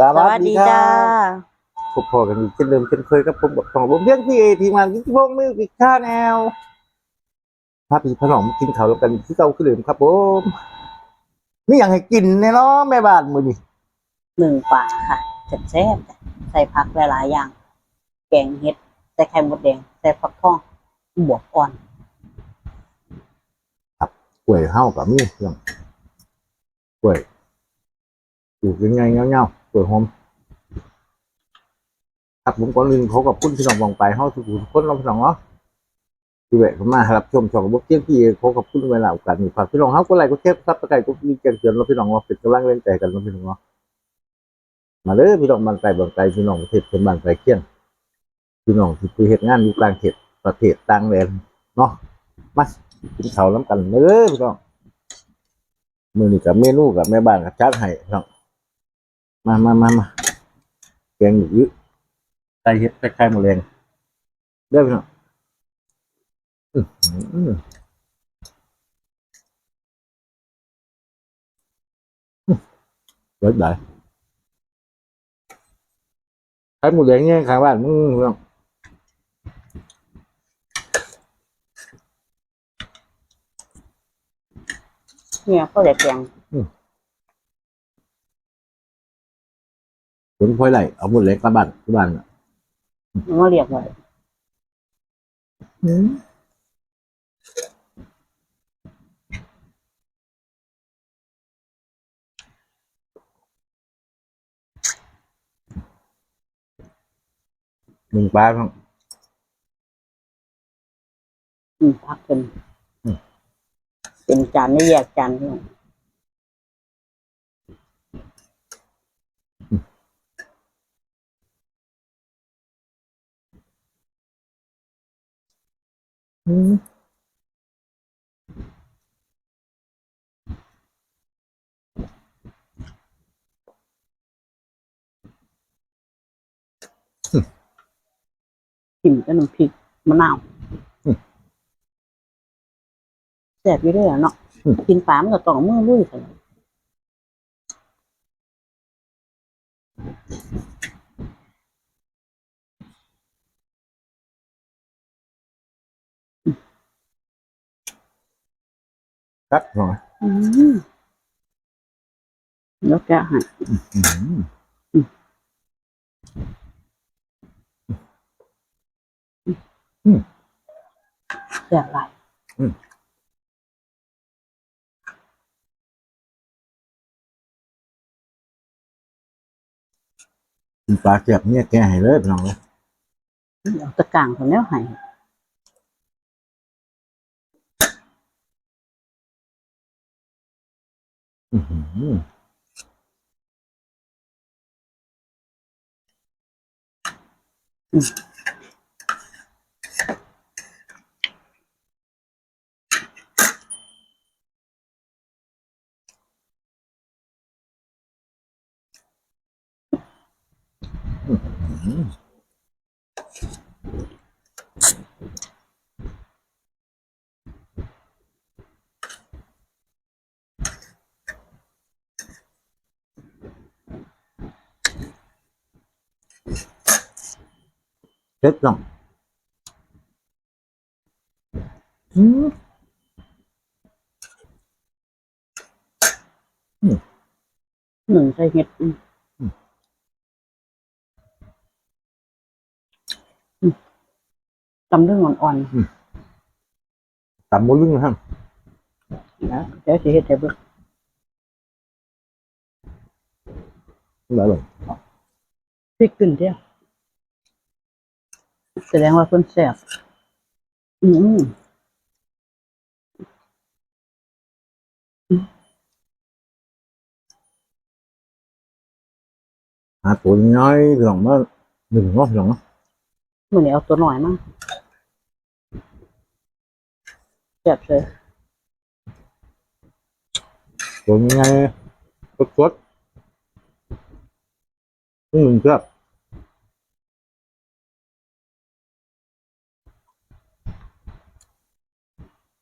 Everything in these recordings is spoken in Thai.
สสวัสดีจ้าพบพอกันอีกเช่นเดิมเช่นเคยกับผมบอกของผมเรียกพี่เอทีมงานยิ่งพงมือกิค่าแนวพาพี่พน้องมากินข้าวแล้วกันที่เก่าขึ้นเดิมครับผมนี่อย่างให้กินแน่เนาะแม่บ้านมือนี่หนึ่งป่าค่ะแซ่บๆจ้ะใส่ผักหลายๆอย่าง แกงเห็ด ใส่ไข่มดแดง ใส่ฟักทอง บวบอ่อน กล้วยเฮากับมีเรื่องกล้วยปลูกยังไงเงี้ยวๆ กล้วยหอมครับผมก่อนอื่นเขากับคุณพี่น้องวงไปเฮาทุกคนเราพี่น้องเนาะที่แวะเข้ามารับชมช่องบุ๊กเที่ยงพี่เอขากับคุณเวลาโอกาสนี้ฝากพี่น้องเฮาก็ไลค์ก็แชร์ซับสไครต์ก็มีแจ้งเตือนเราพี่น้องเราเป็นกำลังแรงใจกันเราพี่น้องเนาะมาเลยพี่น้องบางไกลบางไกลพี่น้องประเทศเป็นบางไกลเคียงพี่น้องที่ไปเฮ็ดงานอยู่กลางเขตประเทศต่างแดนเนาะมากินข้าวน้ำกันเลยพี่น้องมือนี่กับเมนูกับแม่บ้านกับจัดให้พี่น้อง มามามามาแกงหยืดไก่เห็ดไก่ไข่หมูแดงเด้อพี่น้องอื้อหือเลิศได้ไข่หมูแดงเนี่ยข้างบ้านมึงพี่น้องเนี่ยก็เลยแกง ผลพลอยไหลเอาหมดเล็กกลับบ้านที่บ้านอะมันก็เรียกไว้หนึ่งปลาพี่น้องอืมผักเป็นเป็นจานไม่แยกจานพี่น้อง อืมอืม กินกับน้ำพริกมะนาวอืมแซ่บอยู่เด้วยเนาะอืมกินปลามันก็ต้องเอามือลุยใส่ค รับพี่น้องอืมแล้วแกะให้อืมแซ่บหลายกินปลาเจ็บเนี่ยแกให้เลยพี่น้องเลยเอาตะกร้างคนแล้วให้ อือหื เจ็บน้องอืมหนึ่งใส่เห็ดอืมอืมตำเรื่องอ่อนตำมะลึงนะครับๆนะเดี๋ยวสิเฮ็ดให้เบิ่งได้เลยพริกขึ้นเดียว แสดงว่าเพิ่นแซ่บอืมหาตัวน้อยพี่น้องมาหนึ่งเนาะพี่น้องเนาะมื้อนี้เอาตัวหน่อยมาแซ่บเลยตัวยังไงสดสดๆหนึ่งครับ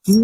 อื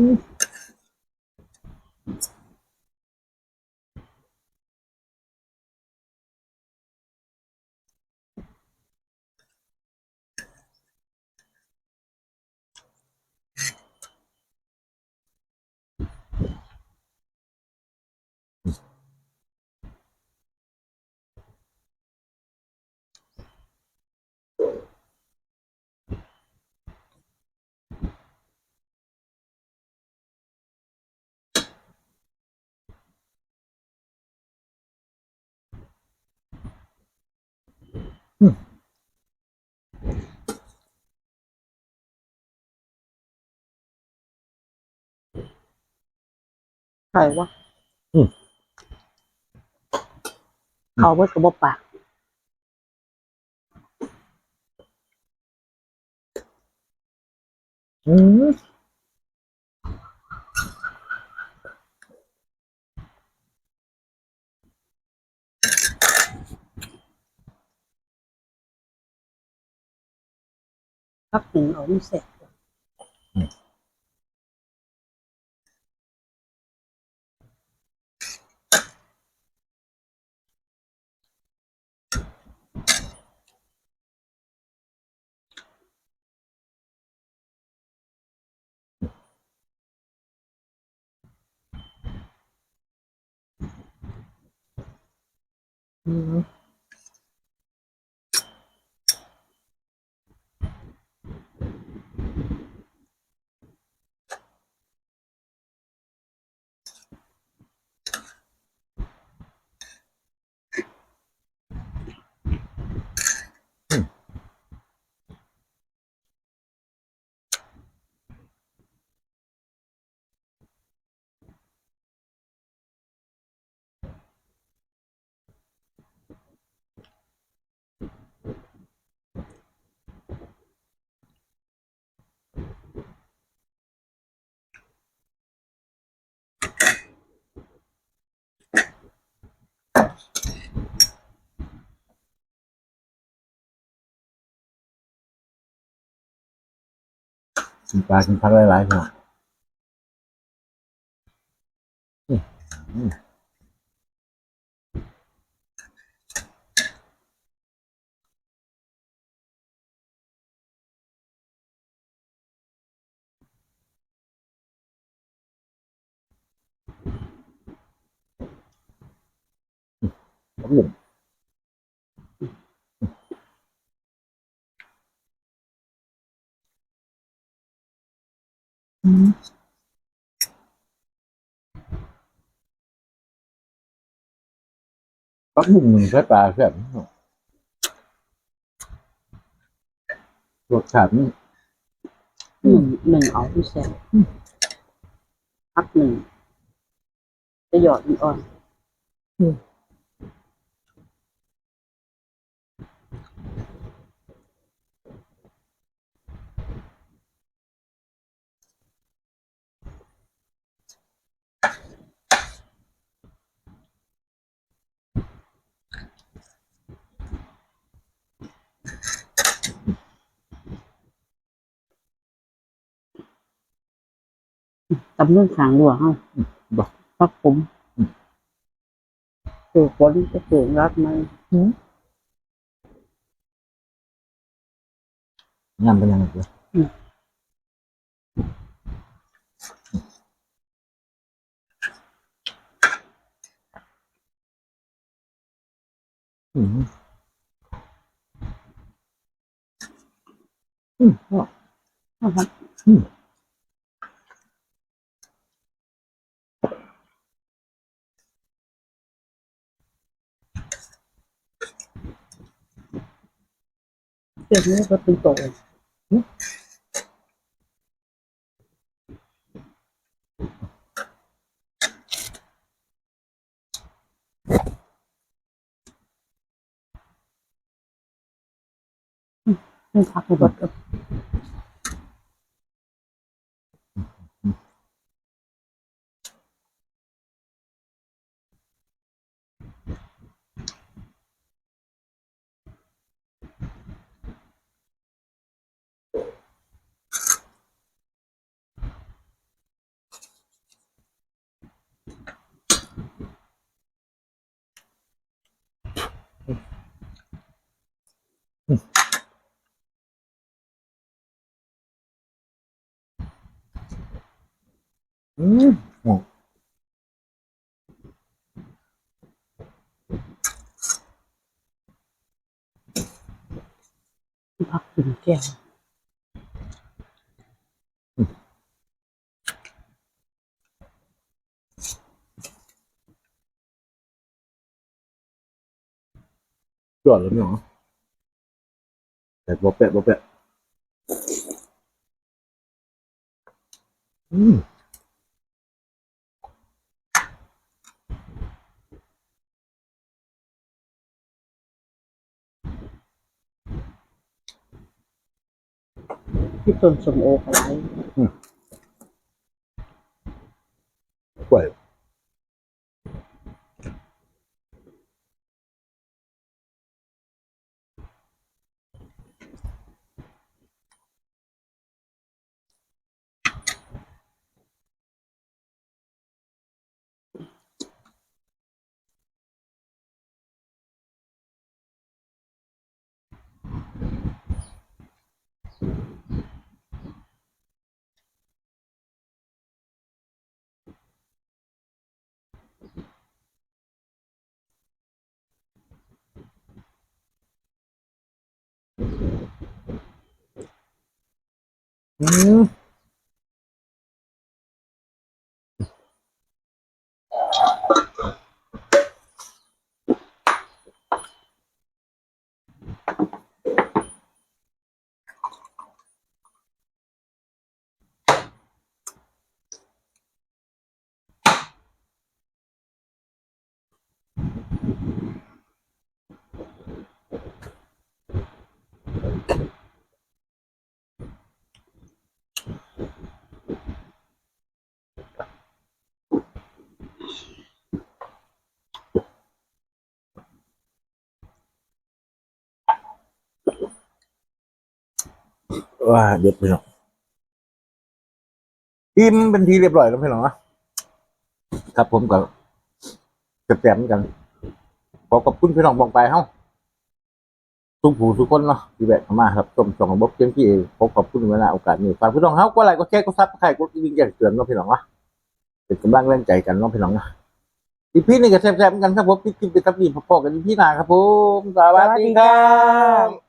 ใครวะอืม เขาเบิดกระบอกปากอืมพักหนึ่งเอาไม่เสร็จ Mm-hmm. กินปลากินพักหลายๆเนาะอืมอืมครับผม ปักบุ้งหนึ่งใช้ปลาแซ่บเนรสชาตินี่หนึ่งหนึ่งเอาไม่เสร็จพักหนึ่งจะหยอดมันอ่อน ตำเรื่องขางดัวเฮาบอกพักผมอืมคือฝนจะเกิดรักไหมงามเป็นยังไงเด้ออืมอืมก็นะครับอืม เด็กนี้ก็เป็นโตนี่พักห้เบดกับ อืมโอ้พักกินแก้วย แต่บ่เป็ดบ่เป็ดอืมที่ต้นสมโออะไร อื ว่าเด็ดพี่น้องอิ่มเป็นทีเรียบร้อยแล้วพี่น้องนะครับผมกับกับแต้มกันขอขอบคุณพี่น้องบองไปเฮ้า ทุกผู้ทุกคนเนาะที่แบกเข้ามาครับชมช่องของบ๊อบเพียงพี่พบกับคุณเวลาโอกาสนี้ฝากพี่น้องเฮาก็ไลค์ก็แชร์ก็ซับใครก็ยิ่งแจ้งเตือนเนาะพี่น้องเนาะเป็นกำลังแรงใจกันเนาะพี่น้องนะอีพี่นี่ก็แซ่บๆกันครับผมพี่กินไปทับนี่พอๆกันอีพี่นาครับผมสวัสดีครับ